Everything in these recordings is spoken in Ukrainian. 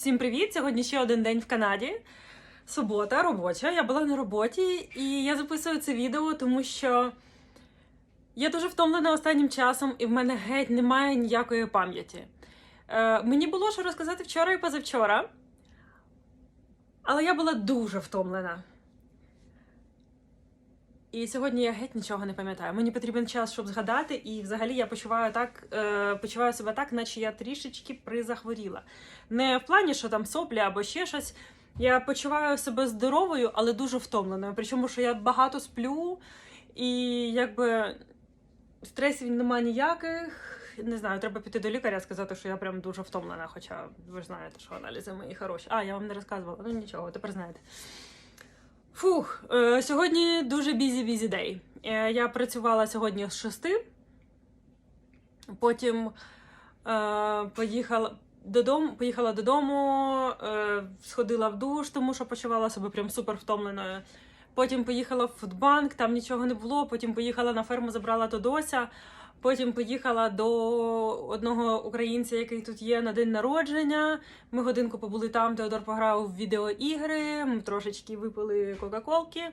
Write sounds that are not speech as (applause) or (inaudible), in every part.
Всім привіт! Сьогодні ще один день в Канаді. Субота, робоча. Я була на роботі і я записую це відео, тому що я дуже втомлена останнім часом, і в мене геть немає ніякої пам'яті. Е, мені було що розказати вчора і позавчора, але я була дуже втомлена. І сьогодні я геть нічого не пам'ятаю. Мені потрібен час, щоб згадати, і взагалі я почуваю так, е, почуваю себе так, наче я трішечки призахворіла. Не в плані, що там соплі або ще щось. Я почуваю себе здоровою, але дуже втомленою. Причому, що я багато сплю, і якби стресів немає ніяких. Не знаю, треба піти до лікаря сказати, що я прям дуже втомлена. Хоча ви ж знаєте, що аналізи мої хороші. А, я вам не розказувала. Ну нічого, тепер знаєте. Фух, е, сьогодні дуже бізі-бізі дей. Я працювала сьогодні з 6, потім е, поїхала додому, поїхала додому, е, сходила в душ, тому що почувала себе прям супер втомленою. Потім поїхала в фудбанк, там нічого не було. Потім поїхала на ферму, забрала Тодося. Потім поїхала до одного українця, який тут є на день народження. Ми годинку побули там, Теодор пограв в відеоігри, трошечки випили Кока-Колки.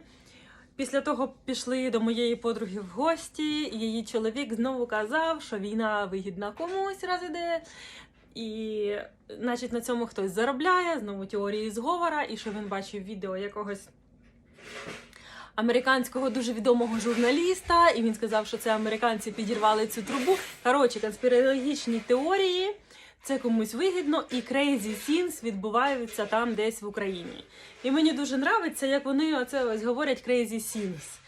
Після того пішли до моєї подруги в гості, її чоловік знову казав, що війна вигідна комусь раз іде. І, значить, на цьому хтось заробляє, знову теорії зговора, і що він бачив відео якогось американського дуже відомого журналіста, і він сказав, що це американці підірвали цю трубу. Коротше, конспірологічні теорії. Це комусь вигідно, і crazy scenes відбуваються там десь в Україні. І мені дуже подобається, як вони оце ось говорять crazy scenes.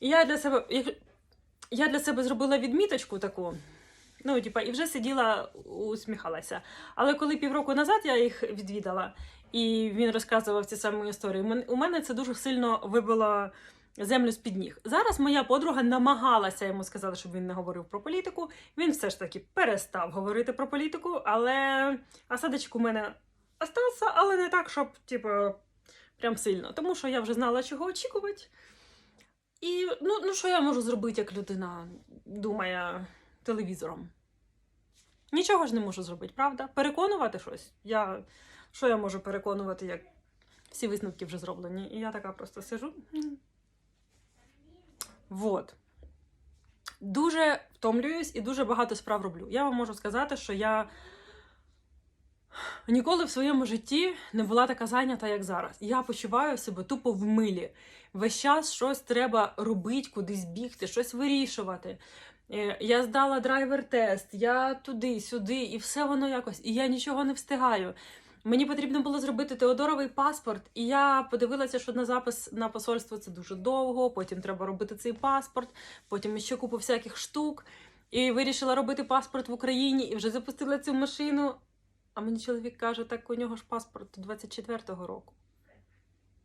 І я для себе, я для себе зробила відміточку таку. Ну, типа, і вже сиділа, усміхалася. Але коли півроку назад я їх відвідала, і він розказував ці самі історії, у мене це дуже сильно вибило землю з-під ніг. Зараз моя подруга намагалася йому сказати, щоб він не говорив про політику. Він все ж таки перестав говорити про політику, але осадочок у мене остався, але не так, щоб, типу, прям сильно. Тому що я вже знала, чого очікувати. І ну, ну що я можу зробити, як людина думає телевізором? Нічого ж не можу зробити, правда? Переконувати щось. Я... Що я можу переконувати, як всі висновки вже зроблені? І я така просто сижу. Вот. Дуже втомлююсь і дуже багато справ роблю. Я вам можу сказати, що я ніколи в своєму житті не була така зайнята, як зараз. Я почуваю себе тупо в милі. Весь час щось треба робити, кудись бігти, щось вирішувати. Е, Я здала драйвер-тест, я туди, сюди, і все воно якось, і я нічого не встигаю. Мені потрібно було зробити Теодоровий паспорт, і я подивилася, що на запис на посольство це дуже довго. Потім треба робити цей паспорт, потім ще купу всяких штук. І вирішила робити паспорт в Україні і вже запустила цю машину. А мені чоловік каже, так у нього ж паспорт 24-го року.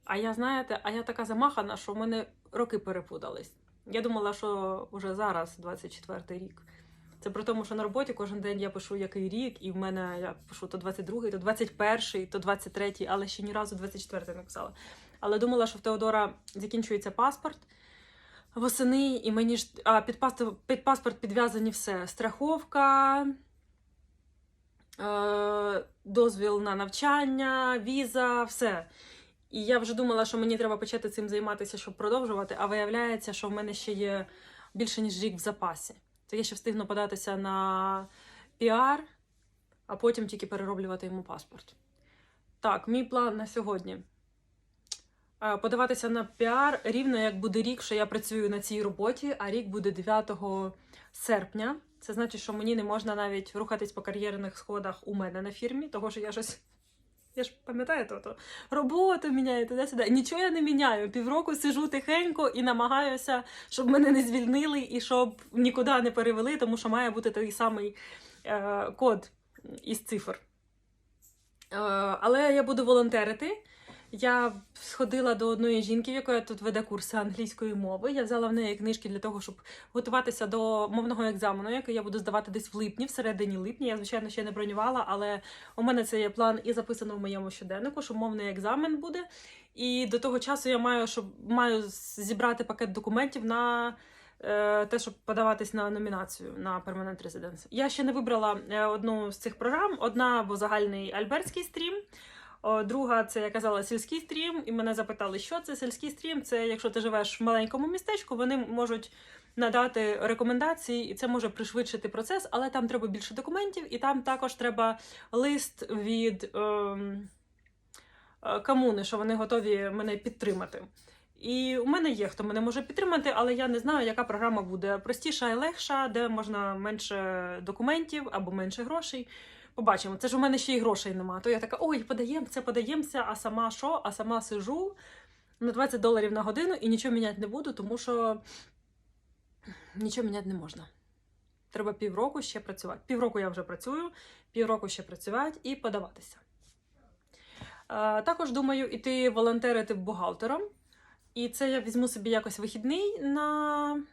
А я, знаєте, а я така замахана, що в мене роки перепутались. Я думала, що вже зараз 24-й рік. Це при тому, що на роботі кожен день я пишу який рік, і в мене я пишу то 22-й, то 21-й, то 23-й, але ще ні разу 24-й написала. Але думала, що в Теодора закінчується паспорт восени, і мені ж а, під, паспорт, під паспорт підв'язані все: страховка, е, дозвіл на навчання, віза, все. І я вже думала, що мені треба почати цим займатися, щоб продовжувати, а виявляється, що в мене ще є більше, ніж рік в запасі. То я ще встигну податися на піар, а потім тільки перероблювати йому паспорт. Так, мій план на сьогодні. Е, Подаватися на піар рівно як буде рік, що я працюю на цій роботі, а рік буде 9 серпня. Це значить, що мені не можна навіть рухатись по кар'єрних сходах у мене на фірмі, того що я щось. Я ж пам'ятаю то, то роботу міняю туди-сюди. Нічого я не міняю. Півроку сижу тихенько і намагаюся, щоб мене не звільнили і щоб нікуди не перевели, тому що має бути той самий е, код із цифр. Е, але я буду волонтерити. Я сходила до одної жінки, в якої тут веде курси англійської мови. Я взяла в неї книжки для того, щоб готуватися до мовного екзамену, який я буду здавати десь в липні, всередині липня. Я, звичайно, ще не бронювала, але у мене це є план і записано в моєму щоденнику, що мовний екзамен буде. І до того часу я маю, щоб маю зібрати пакет документів на е, те, щоб подаватись на номінацію на Permanent Residence. Я ще не вибрала е, одну з цих програм. Одна або загальний альбертський стрім. Друга, це я казала, сільський стрім, і мене запитали, що це сільський стрім. Це якщо ти живеш в маленькому містечку, вони можуть надати рекомендації, і це може пришвидшити процес, але там треба більше документів, і там також треба лист від ем, е, комуни, що вони готові мене підтримати. І у мене є хто мене може підтримати, але я не знаю, яка програма буде простіша і легша, де можна менше документів або менше грошей. Побачимо. Це ж у мене ще й грошей нема. То я така, ой, подаємося, подаємося, а сама що? А сама сижу на 20 доларів на годину і нічого міняти не буду, тому що нічого міняти не можна. Треба півроку ще працювати. Півроку я вже працюю, півроку ще працювати і подаватися. Е, Також думаю іти волонтерити бухгалтером. І це я візьму собі якось вихідний на,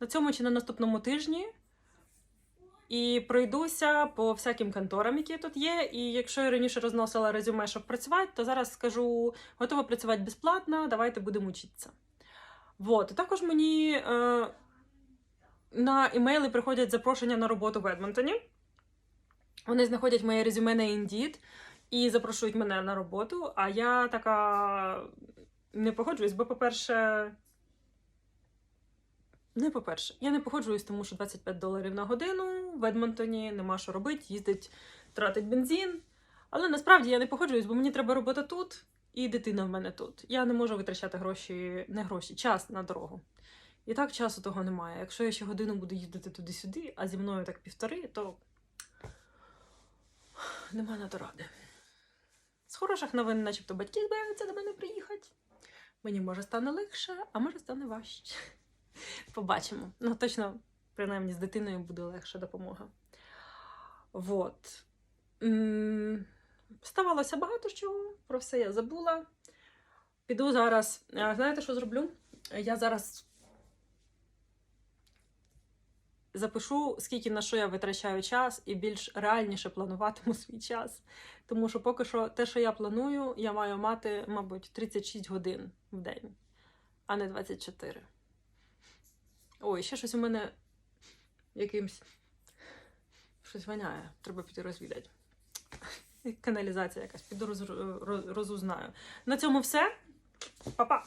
на цьому чи на наступному тижні. І пройдуся по всяким конторам, які тут є. І якщо я раніше розносила резюме, щоб працювати, то зараз скажу, готова працювати безплатно, давайте будемо вчитися. Вот. Також мені е, на імейли приходять запрошення на роботу в Едмонтоні. Вони знаходять моє резюме на Indeed і запрошують мене на роботу. А я така не погоджуюсь, бо, по-перше, не по-перше, я не погоджуюсь, тому що 25 доларів на годину в Едмонтоні нема що робити, їздить, тратить бензин. Але насправді я не погоджуюсь, бо мені треба робота тут, і дитина в мене тут. Я не можу витрачати гроші, не гроші, час на дорогу. І так часу того немає. Якщо я ще годину буду їздити туди-сюди, а зі мною так півтори, то нема на то ради. З хороших новин, начебто, батьки збираються до мене приїхати. Мені може стане легше, а може стане важче. (laughs) Побачимо. Ну, точно, принаймні, з дитиною буде легша допомога. Вот. Ставалося багато чого, про все я забула. Піду зараз. Знаєте, що зроблю? Я зараз запишу, скільки на що я витрачаю час, і більш реальніше плануватиму свій час. Тому що поки що те, що я планую, я маю мати, мабуть, 36 годин в день, а не 24. Ой, ще щось у мене якимсь щось воняє. Треба піти розвідати. Каналізація якась, піду роз, роз, розузнаю. На цьому все. Па-па!